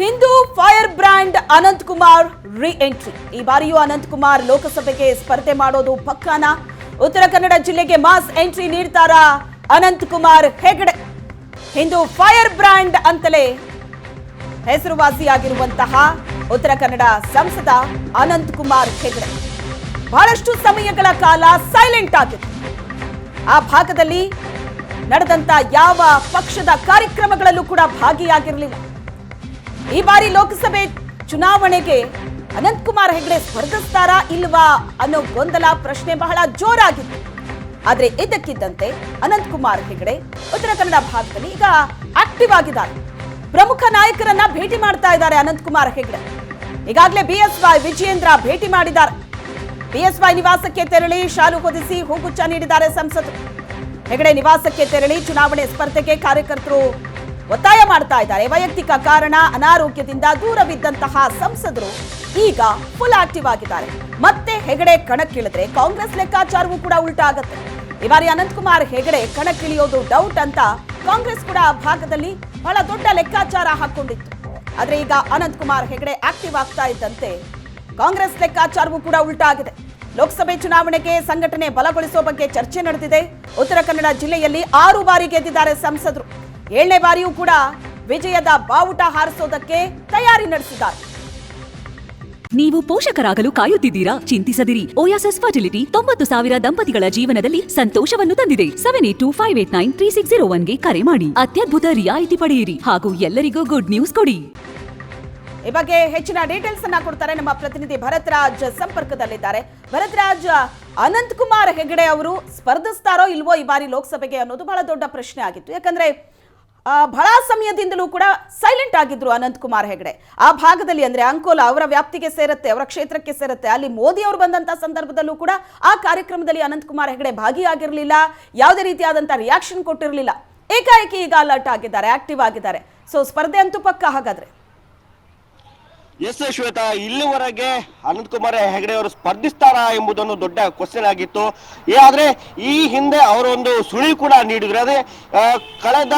Hindu fire brand Ananth Kumar reentry ಈ ಬಾರಿಯೂ ಅನಂತ್ ಕುಮಾರ್ ಲೋಕಸಭೆಗೆ ಸ್ಪರ್ಧೆ ಮಾಡೋದು ಪಕ್ಕಾನ? ಉತ್ತರ ಕನ್ನಡ ಜಿಲ್ಲೆಗೆ ಮಾಸ್ ಎಂಟ್ರಿ ನೀಡ್ತಾರಾ ಅನಂತ್ ಕುಮಾರ್ ಹೆಗಡೆ? ಹಿಂದೂ ಫೈರ್ ಬ್ರ್ಯಾಂಡ್ ಅಂತಲೇ ಹೆಸರುವಾಸಿಯಾಗಿರುವಂತಹ ಉತ್ತರ ಕನ್ನಡ ಸಂಸದ ಅನಂತ್ ಕುಮಾರ್ ಹೆಗಡೆ. ಬಹಳಷ್ಟು ಸಮಯಗಳ ಕಾಲ ಸೈಲೆಂಟ್ ಆಗಿತ್ತು ಆ ಭಾಗದಲ್ಲಿ ನಡೆದಂತ ಯಾವ ಪಕ್ಷದ ಕಾರ್ಯಕ್ರಮಗಳಲ್ಲೂ ಕೂಡ ಭಾಗಿಯಾಗಿರಲಿಲ್ಲ. ಈ ಬಾರಿ ಲೋಕಸಭೆ ಚುನಾವಣೆಗೆ ಅನಂತ್ ಕುಮಾರ್ ಹೆಗಡೆ ಸ್ಪರ್ಧಿಸ್ತಾರಾ ಇಲ್ವಾ ಅನ್ನೋ ಗೊಂದಲ ಪ್ರಶ್ನೆ ಬಹಳ ಜೋರಾಗಿತ್ತು. ಆದ್ರೆ ಇದಕ್ಕಿದ್ದಂತೆ ಅನಂತ್ ಕುಮಾರ್ ಹೆಗಡೆ ಉತ್ತರ ಕನ್ನಡ ಭಾಗದಲ್ಲಿ ಈಗ ಆಕ್ಟಿವ್ ಆಗಿದ್ದಾರೆ. ಪ್ರಮುಖ ನಾಯಕರನ್ನ ಭೇಟಿ ಮಾಡ್ತಾ ಇದ್ದಾರೆ ಅನಂತ್ ಕುಮಾರ್ ಹೆಗಡೆ. ಈಗಾಗಲೇ ಬಿಎಸ್ವೈ ವಿಜಯೇಂದ್ರ ಭೇಟಿ ಮಾಡಿದ್ದಾರೆ. ಬಿಎಸ್ವೈ ನಿವಾಸಕ್ಕೆ ತೆರಳಿ ಶಾಲು ಹೊದಿಸಿ ಹೂಗುಚ್ಚ ನೀಡಿದ್ದಾರೆ ಸಂಸದರು ಹೆಗಡೆ ನಿವಾಸಕ್ಕೆ ತೆರಳಿ ಚುನಾವಣೆ ಸ್ಪರ್ಧೆಗೆ ಕಾರ್ಯಕರ್ತರು ಒತ್ತಾಯ ಮಾಡ್ತಾ ಇದ್ದಾರೆ. ವೈಯಕ್ತಿಕ ಕಾರಣ ಅನಾರೋಗ್ಯದಿಂದ ದೂರವಿದ್ದಂತಹ ಸಂಸದರು ಈಗ ಫುಲ್ ಆಕ್ಟಿವ್ ಆಗಿದ್ದಾರೆ. ಮತ್ತೆ ಹೆಗಡೆ ಕಣಕ್ಕಿಳಿದ್ರೆ ಕಾಂಗ್ರೆಸ್ ಲೆಕ್ಕಾಚಾರವೂ ಕೂಡ ಉಲ್ಟಾ ಆಗುತ್ತೆ ಈ ಬಾರಿ ಅನಂತಕುಮಾರ್ ಹೆಗಡೆ ಕಣಕ್ಕಿಳಿಯೋದು ಡೌಟ್ ಅಂತ ಕಾಂಗ್ರೆಸ್ ಕೂಡ ಆ ಭಾಗದಲ್ಲಿ ಬಹಳ ದೊಡ್ಡ ಲೆಕ್ಕಾಚಾರ ಹಾಕೊಂಡಿತ್ತು ಆದ್ರೆ ಈಗ ಅನಂತಕುಮಾರ್ ಹೆಗಡೆ ಆಕ್ಟಿವ್ ಆಗ್ತಾ ಇದ್ದಂತೆ ಕಾಂಗ್ರೆಸ್ ಲೆಕ್ಕಾಚಾರವೂ ಕೂಡ ಉಲ್ಟಾ ಆಗಿದೆ ಲೋಕಸಭೆ ಚುನಾವಣೆಗೆ ಸಂಘಟನೆ ಬಲಗೊಳಿಸುವ ಬಗ್ಗೆ ಚರ್ಚೆ ನಡೆದಿದೆ. ಉತ್ತರ ಕನ್ನಡ ಜಿಲ್ಲೆಯಲ್ಲಿ ಆರು ಬಾರಿ ಗೆದ್ದಿದ್ದಾರೆ ಸಂಸದರು. ಏಳನೇ ಬಾರಿಯೂ ಕೂಡ ವಿಜಯದ ಬಾವುಟ ಹಾರಿಸೋದಕ್ಕೆ ತಯಾರಿ ನಡೆಸಿದ್ದಾರೆ. ನೀವು ಪೋಷಕರಾಗಲು ಕಾಯುತ್ತಿದ್ದೀರಾ? ಚಿಂತಿಸದಿರಿ. ಓಯಾಸಸ್ ಫರ್ಟಿಲಿಟಿ ತೊಂಬತ್ತು ಸಾವಿರ ದಂಪತಿಗಳ ಜೀವನದಲ್ಲಿ ಸಂತೋಷವನ್ನು ತಂದಿದೆ. Seven eight two five eight nine three six zero ಒನ್ಗೆ ಕರೆ ಮಾಡಿ. ಅತ್ಯದ್ಭುತ ರಿಯಾಯಿತಿ ಪಡೆಯಿರಿ. ಹಾಗೂ ಎಲ್ಲರಿಗೂ ಗುಡ್ ನ್ಯೂಸ್ ಕೊಡಿ. ಈ ಬಗ್ಗೆ ಹೆಚ್ಚಿನ ಡೀಟೇಲ್ಸ್ ಅನ್ನ ಕೊಡ್ತಾರೆ ನಮ್ಮ ಪ್ರತಿನಿಧಿ ಭರತ್ರಾಜ್ ಸಂಪರ್ಕದಲ್ಲಿದ್ದಾರೆ. ಭರತ್ರಾಜ್ ಅನಂತ್ ಕುಮಾರ್ ಹೆಗಡೆ ಅವರು ಸ್ಪರ್ಧಿಸ್ತಾರೋ ಇಲ್ವೋ ಈ ಬಾರಿ ಲೋಕಸಭೆಗೆ ಅನ್ನೋದು ಬಹಳ ದೊಡ್ಡ ಪ್ರಶ್ನೆ ಆಗಿತ್ತು. ಯಾಕಂದ್ರೆ ಬಹಳ ಸಮಯದಿಂದಲೂ ಕೂಡ ಸೈಲೆಂಟ್ ಆಗಿದ್ರು ಅನಂತ್ ಕುಮಾರ್ ಹೆಗಡೆ. ಆ ಭಾಗದಲ್ಲಿ ಅಂದ್ರೆ ಅಂಕೋಲ ಅವರ ವ್ಯಾಪ್ತಿಗೆ ಸೇರುತ್ತೆ, ಅವರ ಕ್ಷೇತ್ರಕ್ಕೆ ಸೇರುತ್ತೆ. ಅಲ್ಲಿ ಮೋದಿ ಅವರು ಬಂದಂತ ಸಂದರ್ಭದಲ್ಲೂ ಕೂಡ ಆ ಕಾರ್ಯಕ್ರಮದಲ್ಲಿ ಅನಂತ್ ಕುಮಾರ್ ಹೆಗಡೆ ಭಾಗಿಯಾಗಿರಲಿಲ್ಲ, ಯಾವುದೇ ರೀತಿಯಾದಂತ ರಿಯಾಕ್ಷನ್ ಕೊಟ್ಟಿರಲಿಲ್ಲ. ಏಕಾಏಕಿ ಈಗ ಅಲರ್ಟ್ ಆಗಿದ್ದಾರೆ ಆಕ್ಟಿವ್ ಆಗಿದ್ದಾರೆ. ಸೊ ಸ್ಪರ್ಧೆ ಅಂತೂ ಪಕ್ಕ ಹಾಗಾದ್ರೆ? ಎಸ್ ಶ್ವೇತಾ, ಇಲ್ಲಿವರೆಗೆ ಅನಂತ್ ಕುಮಾರ್ ಹೆಗಡೆ ಅವರು ಸ್ಪರ್ಧಿಸ್ತಾರಾ ಎಂಬುದೊಂದು ದೊಡ್ಡ ಕ್ವಶನ್ ಆಗಿತ್ತು. ಆದ್ರೆ ಈ ಹಿಂದೆ ಅವರೊಂದು ಸುಳಿ ಕೂಡ ನೀಡಿದ್ರು. ಅದೇ ಕಳೆದ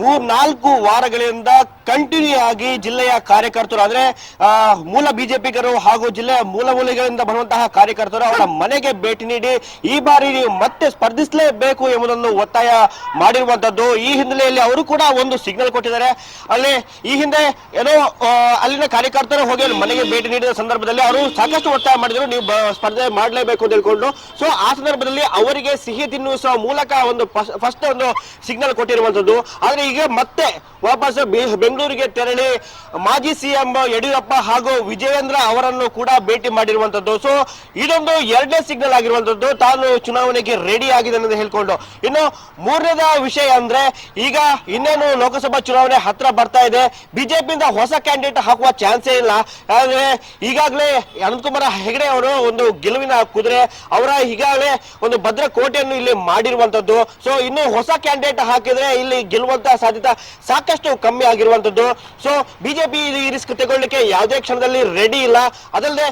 ಮೂರ್ ನಾಲ್ಕು ವಾರಗಳಿಂದ ಕಂಟಿನ್ಯೂ ಆಗಿ ಜಿಲ್ಲೆಯ ಕಾರ್ಯಕರ್ತರು, ಅಂದ್ರೆ ಮೂಲ ಬಿಜೆಪಿಗರು ಹಾಗೂ ಜಿಲ್ಲೆಯ ಮೂಲ ಮೂಲೆಗಳಿಂದ ಬರುವಂತಹ ಕಾರ್ಯಕರ್ತರು ಅವರ ಮನೆಗೆ ಭೇಟಿ ನೀಡಿ, ಈ ಬಾರಿ ನೀವು ಮತ್ತೆ ಸ್ಪರ್ಧಿಸಲೇಬೇಕು ಎಂಬುದನ್ನು ಒತ್ತಾಯ ಮಾಡಿರುವಂತದ್ದು. ಈ ಹಿನ್ನೆಲೆಯಲ್ಲಿ ಅವರು ಕೂಡ ಒಂದು ಸಿಗ್ನಲ್ ಕೊಟ್ಟಿದ್ದಾರೆ. ಅಲ್ಲಿ, ಈ ಹಿಂದೆ ಏನೋ ಅಲ್ಲಿನ ಕಾರ್ಯಕರ್ತರು ಹೋಗಿ ಮನೆಗೆ ಭೇಟಿ ನೀಡಿದ ಸಂದರ್ಭದಲ್ಲಿ ಅವರು ಸಾಕಷ್ಟು ಒತ್ತಾಯ ಮಾಡಿದ್ರು. ನೀವು ಸ್ಪರ್ಧೆ ಮಾಡಲೇಬೇಕು ಅಂತ ಹೇಳ್ಕೊಂಡು. ಸೊ ಆ ಸಂದರ್ಭದಲ್ಲಿ ಅವರಿಗೆ ಸಿಹಿ ತಿನ್ನಿಸುವ ಮೂಲಕ ಒಂದು ಫಸ್ಟ್ ಒಂದು ಸಿಗ್ನಲ್ ಕೊಟ್ಟಿರುವಂತದ್ದು. ಆದ್ರೆ ಈಗ ಮತ್ತೆ ವಾಪಸ್ ಬೆಂಗಳೂರಿಗೆ ತೆರಳಿ ಮಾಜಿ ಸಿಎಂ ಯಡಿಯೂರಪ್ಪ ಹಾಗೂ ವಿಜಯೇಂದ್ರ ಅವರನ್ನು ಕೂಡ ಭೇಟಿ ಮಾಡಿರುವಂತದ್ದು. ಸೊ ಇದೊಂದು ಎರಡನೇ ಸಿಗ್ನಲ್ ಆಗಿರುವಂತದ್ದು. ತಾನು ಚುನಾವಣೆಗೆ ರೆಡಿ ಆಗಿದೆ ಅಂತ ಹೇಳ್ಕೊಂಡು. ಇನ್ನು ಮೂರನೇದ ವಿಷಯ ಅಂದ್ರೆ, ಈಗ ಇನ್ನೇನು ಲೋಕಸಭಾ ಚುನಾವಣೆ ಹತ್ರ ಬರ್ತಾ ಇದೆ. ಬಿಜೆಪಿಯಿಂದ ಹೊಸ ಕ್ಯಾಂಡಿಡೇಟ್ ಹಾಕುವ ಚಾನ್ಸೇ ಇಲ್ಲ. ಆದ್ರೆ ಈಗಾಗಲೇ ಅನಂತಕುಮಾರ ಹೆಗಡೆ ಅವರು ಒಂದು ಗೆಲುವಿನ ಕುದುರೆ. ಅವರ ಈಗಾಗಲೇ ಒಂದು ಭದ್ರ ಕೋಟೆಯನ್ನು ಇಲ್ಲಿ ಮಾಡಿರುವಂತದ್ದು. ಸೊ ಇನ್ನು ಹೊಸ ಕ್ಯಾಂಡಿಡೇಟ್ ಹಾಕಿದ್ರೆ ಇಲ್ಲಿ ಗೆಲ್ಲುವಂತ ಸಾಧ್ಯತೆ ಸಾಕಷ್ಟು ಕಮ್ಮಿ ಆಗಿರುವಂತದ್ದು. ಸೊ ಬಿಜೆಪಿ ಈ ರಿಸ್ಕ್ ತಗೊಳ್ಳಿಕ್ಕೆ ಯಾವುದೇ ಕ್ಷಣದಲ್ಲಿ ರೆಡಿ ಇಲ್ಲ. ಅದಲ್ಲದೆ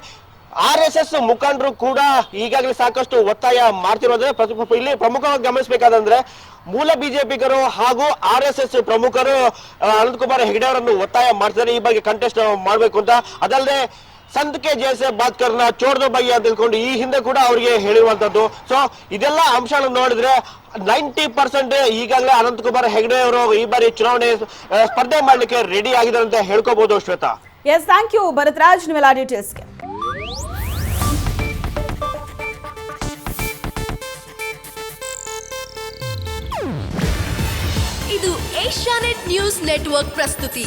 ಆರ್ ಎಸ್ ಎಸ್ ಮುಖಂಡರು ಕೂಡ ಈಗಾಗಲೇ ಸಾಕಷ್ಟು ಒತ್ತಾಯ ಮಾಡ್ತಿರೋದ್ರೆ ಇಲ್ಲಿ ಪ್ರಮುಖವಾಗಿ ಗಮನಿಸಬೇಕಾದಂದ್ರೆ ಮೂಲ ಬಿಜೆಪಿಗರು ಹಾಗೂ ಆರ್ ಎಸ್ ಎಸ್ ಪ್ರಮುಖರು ಅನಂತಕುಮಾರ್ ಅನಂತ್ ಕುಮಾರ್ ಹೆಗಡೆ ಅವರನ್ನು ಒತ್ತಾಯ ಮಾಡ್ತಿದ್ದಾರೆ. ಈ ಬಗ್ಗೆ ಕಂಟೆಸ್ಟ್ ಮಾಡಬೇಕು ಅಂತ. ಅದಲ್ಲದೆ ಸಂತ್ ಕೆ ಜೈಸೆ ಬಾತ್ ಕರ್ನ ಚೋಡ್ದೋ ಬಗ್ಗೆ ಅಂತ ತಿಳ್ಕೊಂಡು ಈ ಹಿಂದೆ ಕೂಡ ಅವರಿಗೆ ಹೇಳಿರುವಂತದ್ದು. ಸೊ ಇದೆಲ್ಲ ಅಂಶಗಳನ್ನು ನೋಡಿದ್ರೆ ನೈಂಟಿ ಪರ್ಸೆಂಟ್ ಈಗಾಗಲೇ ಅನಂತ್ ಕುಮಾರ್ ಹೆಗಡೆ ಅವರು ಈ ಬಾರಿ ಚುನಾವಣೆ ಸ್ಪರ್ಧೆ ಮಾಡ್ಲಿಕ್ಕೆ ರೆಡಿ ಆಗಿದ್ದಾರೆ ಅಂತ ಹೇಳ್ಕೋಬಹುದು Shwetha. Yes thank you Bharath Raj ನೀವೆಲ್ಲ ಡೀಟೇಲ್ಸ್ಗೆ ಇದು ಏಷ್ಯಾನೆಟ್ ನ್ಯೂಸ್ ನೆಟ್ವರ್ಕ್ ಪ್ರಸ್ತುತಿ.